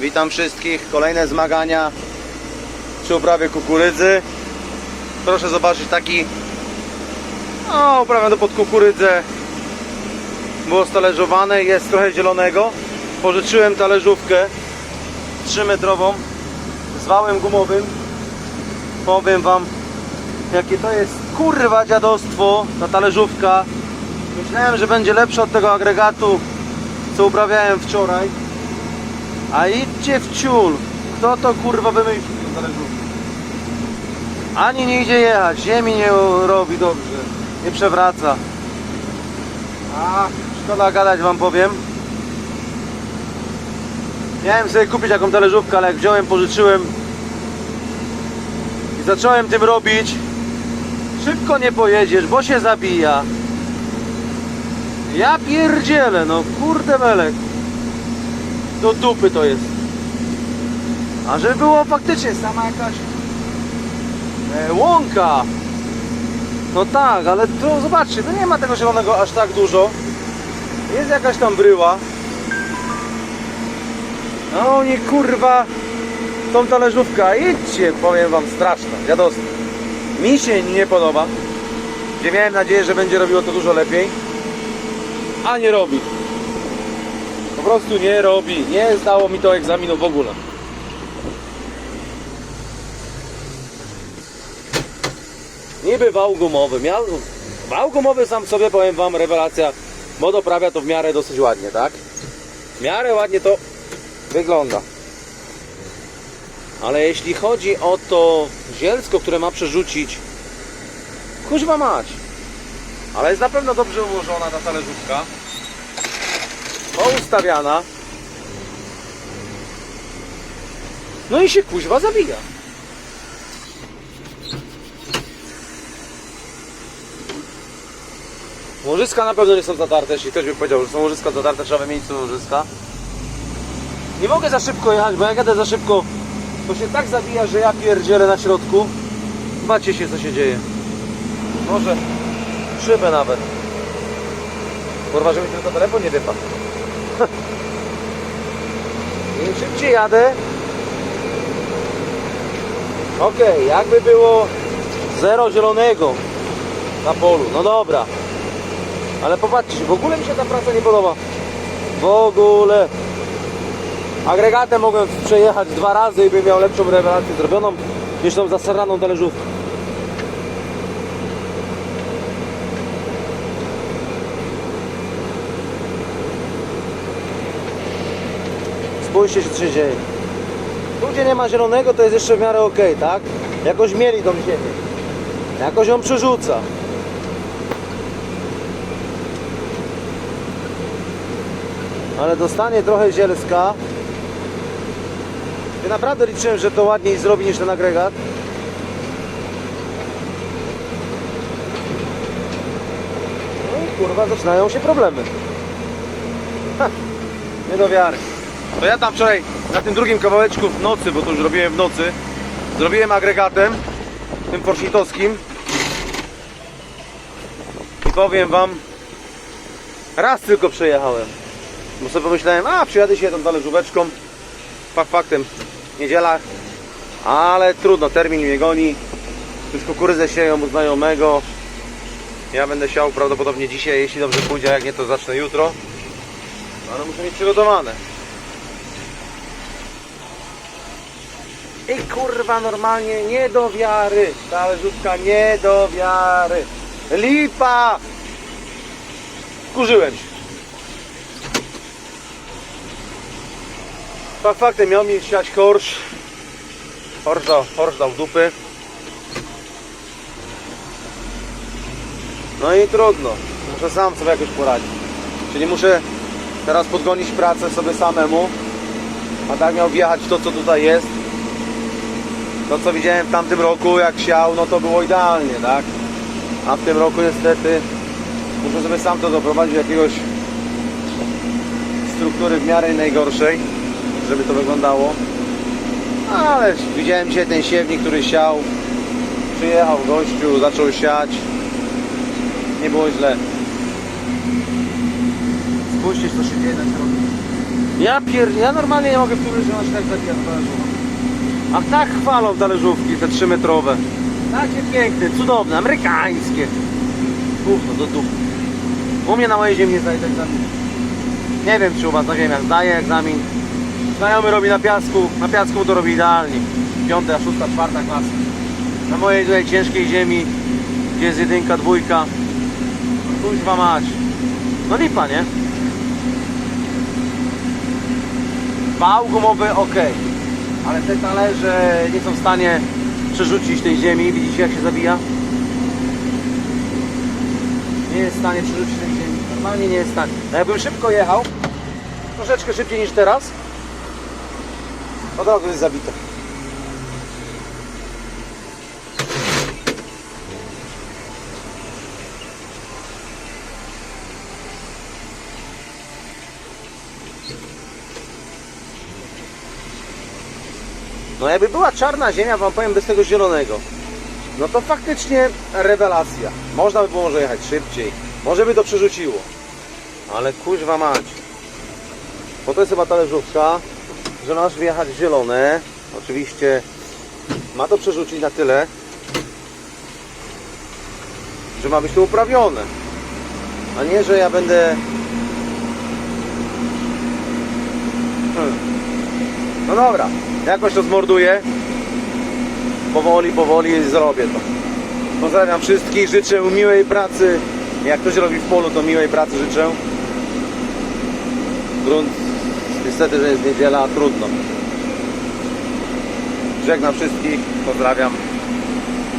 Witam wszystkich. Kolejne zmagania przy uprawie kukurydzy. Proszę zobaczyć taki no, uprawiam pod kukurydzę. Było stalerzowane, jest trochę zielonego. Pożyczyłem talerzówkę 3 metrową z wałem gumowym. Powiem wam jakie to jest kurwa dziadostwo ta talerzówka. Myślałem, że będzie lepsza od tego agregatu co uprawiałem wczoraj. A idźcie w ciul. Kto to kurwa wymyślił? Ani nie idzie jechać, ziemi nie robi dobrze, nie przewraca. A, szkoda gadać wam powiem. Miałem sobie kupić jaką talerzówkę, ale jak wziąłem, pożyczyłem i zacząłem tym robić, szybko nie pojedziesz, bo się zabija. Ja pierdzielę, no kurde belek. Do dupy to jest. A żeby było faktycznie sama jakaś e, łąka. No tak, ale to zobaczcie, no nie ma tego zielonego aż tak dużo. Jest jakaś tam bryła. No nie kurwa tą talerzówkę, idźcie, powiem wam, straszna, dziadostwo. Mi się nie podoba. Gdzie miałem nadzieję, że będzie robiło to dużo lepiej. A nie robi. Prostu nie robi. Nie zdało mi to egzaminu w ogóle. Niby wał gumowy. Miał... Wał gumowy sam sobie, powiem wam, rewelacja, bo doprawia to w miarę dosyć ładnie, tak? W miarę ładnie to wygląda. Ale jeśli chodzi o to zielsko, które ma przerzucić, kuźwa mać. Ale jest na pewno dobrze ułożona ta talerzówka. Poustawiana. No i się kuźwa zabija. Łożyska na pewno nie są zatarte. Jeśli ktoś by powiedział, że są łożyska zatarte, trzeba wymienić łożyska. Nie mogę za szybko jechać, bo jak jadę za szybko, to się tak zabija, że ja pierdzielę na środku. Zobaczcie się, co się dzieje. Może szybę nawet. Kurwa, że mi tylko telefon nie wypadł. Im szybciej jadę. Okej, jakby było zero zielonego na polu. No dobra. Ale popatrzcie, w ogóle mi się ta praca nie podoba. W ogóle. Agregatem mogłem przejechać dwa razy i bym miał lepszą rewelację zrobioną niż tą zaseraną talerzówkę. Spójrzcie się co się dzieje. Tu gdzie nie ma zielonego to jest jeszcze w miarę ok, tak? Jakoś mieli tą ziemię. Jakoś ją przerzuca. Ale dostanie trochę zielska. Ja naprawdę liczyłem, że to ładniej zrobi niż ten agregat. No i kurwa zaczynają się problemy. Ha, nie do wiary. To ja tam wczoraj na tym drugim kawałeczku w nocy, bo to już robiłem w nocy, zrobiłem agregatem, tym forszitowskim. I powiem wam, raz tylko przejechałem. Bo sobie pomyślałem, a przyjadę się tą talerzóweczką. Fakt faktem, niedziela, ale trudno, termin mnie goni. Już kukurydzę sieją u znajomego. Ja będę siał prawdopodobnie dzisiaj, jeśli dobrze pójdzie, a jak nie to zacznę jutro. Ale muszę mieć przygotowane. I kurwa normalnie nie do wiary. Talerzówka nie do wiary. Lipa! Kurzyłem się. Fakt faktem miał mi siać korsz. Korsz dał, korsz dał dupy. No i trudno. Muszę sam sobie jakoś poradzić. Czyli muszę teraz podgonić pracę sobie samemu. A tak miał wjechać to co tutaj jest. To co widziałem w tamtym roku jak siał, no to było idealnie, tak? A w tym roku niestety muszę sobie sam to doprowadzić do jakiegoś struktury w miarę najgorszej żeby to wyglądało. Ale widziałem dzisiaj ten siewnik, który siał. Przyjechał gościu, zaczął siać. Nie było źle. Spójrzcie, co się dzieje na środku. Ja pier... Ja normalnie nie mogę w tym że on się tak zabija. A tak chwalą talerzówki, te 3 metrowe. Takie piękne, cudowne, amerykańskie. Gówno do dupy. U mnie na mojej ziemi nie zdaje egzamin. Nie wiem czy u was na ziemiach zdaje egzamin. Znajomy robi na piasku, na piasku to robi idealnie. Piąta, szósta, czwarta klasa. Na mojej tutaj ciężkiej ziemi, gdzie jest jedynka, dwójka. Kuźwa mać. No lipa, nie? Wał gumowy ok, ale te talerze nie są w stanie przerzucić tej ziemi. Widzicie jak się zabija? Nie jest w stanie przerzucić tej ziemi. Normalnie nie jest w stanie. A jakbym szybko jechał, troszeczkę szybciej niż teraz, od razu jest zabite. No jakby była czarna ziemia, wam powiem, bez tego zielonego, no to faktycznie rewelacja. Można by było może jechać szybciej, może by to przerzuciło. Ale kuźwa mać. Bo to jest chyba talerzówka, że masz wjechać zielone. Oczywiście ma to przerzucić na tyle, że ma być to uprawione. A nie, że ja będę... Hmm. No dobra, jakoś to zmorduję. Powoli, powoli zrobię to. Pozdrawiam wszystkich, życzę miłej pracy. Jak ktoś robi w polu, to miłej pracy życzę. Grunt, niestety, że jest niedziela, trudno. Żegnam wszystkich, pozdrawiam.